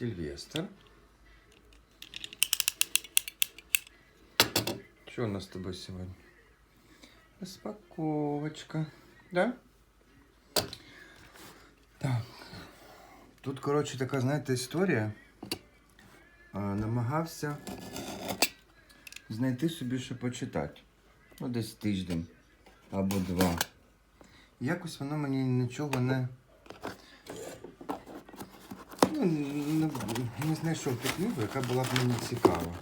Сильвестр. Что у нас с тобой сегодня? Распаковочка. Да? Так. Тут, коротше, така, знаєте, історія. Намагався знайти собі, що почитати. Ну, десь тиждень або два. Якось воно мені нічого не. Ну, не, знайшов ту книгу, яка була б мені цікава.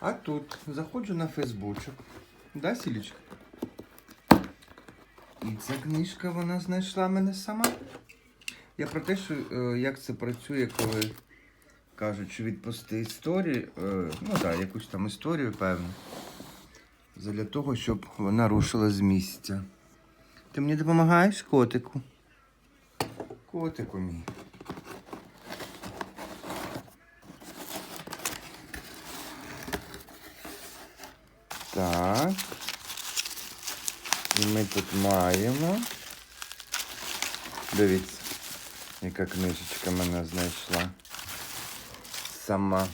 А тут заходжу на Фейсбучок. Да, Сілічка? І ця книжка вона знайшла мене сама. Я про те, що е, як це працює, коли кажуть, що відпусти історію, е, ну так, якусь там історію, певно. Для того, щоб вона рушила з місця. Ти мені допомагаєш, котику? Котику мій. Так. І ми тут маємо. Дивіться, яка книжечка мене знайшла. Сама.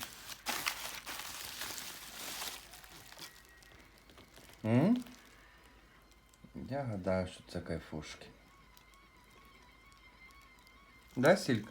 М? Я гадаю, що це кайфушки. Да, Сілька?